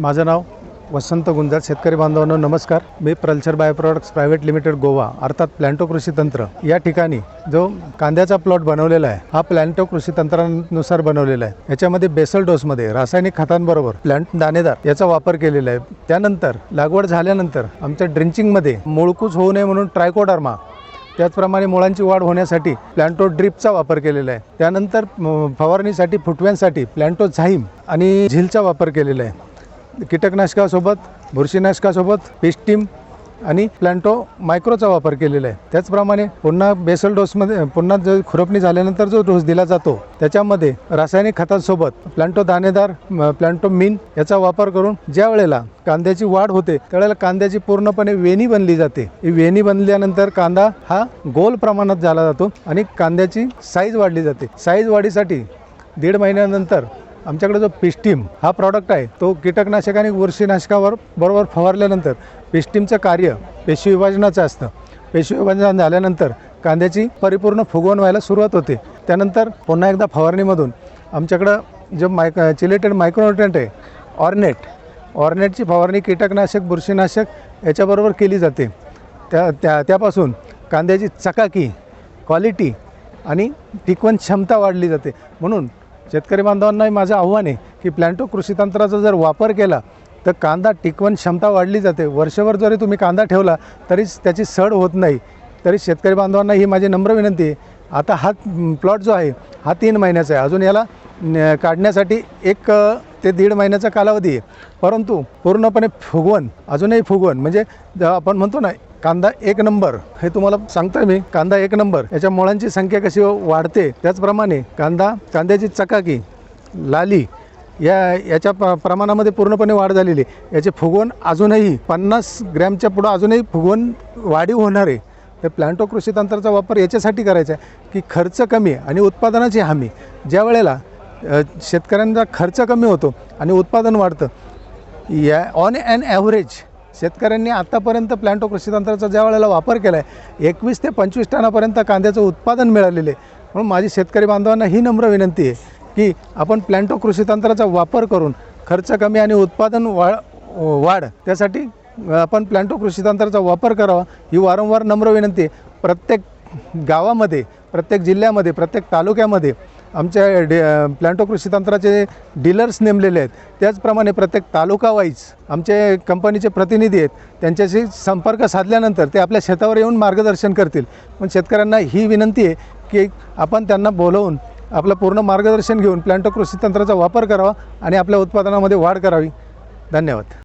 माझं नाव वसंत गुंजार शेतकरी बांधवांनो नमस्कार. मी प्रल्चर bio products private limited Goa अर्थात प्लॅन्टो कृषी तंत्र. या ठिकाणी जो कांद्याचा प्लॉट बनवलेला आहे हा प्लॅन्टो कृषी तंत्रानुसार बनवलेला आहे. याच्यामध्ये बेसल डोसमध्ये रासायनिक खतांबरोबर प्लॅन्ट दाणेदार याचा वापर केलेला आहे. त्यानंतर लागवड झाल्यानंतर आमच्या ड्रिंचिंगमध्ये मुळकूच होऊ नये म्हणून ट्रायकोडर्मा त्याचप्रमाणे मुळांची वाढ होण्यासाठी प्लॅन्टो ड्रिपचा वापर केलेला आहे. त्यानंतर फवारणीसाठी फुटव्यांसाठी प्लॅन्टो झाईम आणि झिलचा वापर केलेला आहे. कीटकनाशकासोबत बुरशीनाशकासोबत पेस्टीम आणि प्लॅन्टो मायक्रोचा वापर केलेला आहे. त्याचप्रमाणे पुन्हा बेसल डोसमध्ये पुन्हा जो खुरपणी झाल्यानंतर जो डोस दिला जातो त्याच्यामध्ये रासायनिक खतांसोबत प्लॅन्टो दाणेदार प्लॅन्टो मीन याचा वापर करून ज्या वेळेला कांद्याची वाढ होते त्यावेळेला कांद्याची पूर्णपणे वेणी बनली जाते. ही वेणी बनल्यानंतर कांदा हा गोल प्रमाणात झाला जातो आणि कांद्याची साईज वाढली जाते. साईज वाढीसाठी दीड महिन्यानंतर आमच्याकडे जो पिस्टीम हा प्रॉडक्ट आहे तो कीटकनाशक आणि बुरशीनाशकावर बरोबर फवारल्यानंतर पिस्टीमचं कार्य पेशी विभाजनाचं असतं. पेशी विभाजन झाल्यानंतर कांद्याची परिपूर्ण फुगवण व्हायला सुरुवात होते. त्यानंतर पुन्हा एकदा फवारणीमधून आमच्याकडं जो मायक चिलेटेड मायक्रोन्युट्रंट आहे ऑर्नेट ऑर्नेटची फवारणी कीटकनाशक बुरशीनाशक याच्याबरोबर केली जाते. त्या त्या त्यापासून कांद्याची चकाकी क्वालिटी आणि टिकवण क्षमता वाढली जाते. म्हणून शेतकरी बांधवांनाही माझं आव्हान आहे की प्लॅन्टो कृषी तंत्राचा जर वापर केला तर कांदा टिकवण क्षमता वाढली जाते. वर्षभर जरी तुम्ही कांदा ठेवला तरीच त्याची सड होत नाही. तरी शेतकरी बांधवांना ही माझी नम्र विनंती आहे. आता हा प्लॉट जो आहे हा तीन महिन्याचा आहे. अजून याला काढण्यासाठी एक ते दीड महिन्याचा कालावधी आहे. परंतु पूर्णपणे फुगवण अजूनही फुगवण म्हणजे आपण म्हणतो ना कांदा एक नंबर हे तुम्हाला सांगतोय मी कांदा एक नंबर. याच्या मुळांची संख्या कशी वाढते? त्याचप्रमाणे कांदा कांद्याची चकाकी लाली या याच्या प प्रमाणामध्ये पूर्णपणे वाढ झालेली आहे. याचे फुगवण अजूनही पन्नास ग्रॅमच्या पुढं अजूनही फुगवण वाढीव होणार आहे. तर प्लॅन्टो कृषी तंत्राचा वापर याच्यासाठी करायचा आहे की खर्च कमी आणि उत्पादनाची हमी. ज्या वेळेला शेतकऱ्यांचा खर्च कमी होतो आणि उत्पादन वाढतं या ऑन ॲन ॲव्हरेज शेतकऱ्यांनी आत्तापर्यंत प्लॅन्टो कृषी तंत्राचा ज्या वेळेला वापर केला आहे एकवीस ते पंचवीस टनापर्यंत कांद्याचं उत्पादन मिळालेलं आहे. म्हणून माझी शेतकरी बांधवांना ही नम्र विनंती आहे की आपण प्लॅन्टो कृषी तंत्राचा वापर करून खर्च कमी आणि उत्पादन वा वाढ त्यासाठी आपण प्लॅन्टो कृषी तंत्राचा वापर करावा ही वारंवार नम्र विनंती आहे. प्रत्येक गावामध्ये प्रत्येक जिल्ह्यामध्ये प्रत्येक तालुक्यामध्ये आमच्या डे प्लॅन्टो कृषी तंत्राचे डीलर्स नेमलेले आहेत. त्याचप्रमाणे प्रत्येक तालुका वाईज आमचे कंपनीचे प्रतिनिधी आहेत. त्यांच्याशी संपर्क साधल्यानंतर ते आपल्या शेतावर येऊन मार्गदर्शन करतील. पण शेतकऱ्यांना ही विनंती आहे की आपण त्यांना बोलवून आपलं पूर्ण मार्गदर्शन घेऊन प्लॅन्टो कृषी तंत्राचा वापर करावा आणि आपल्या उत्पादनामध्ये वाढ करावी. धन्यवाद.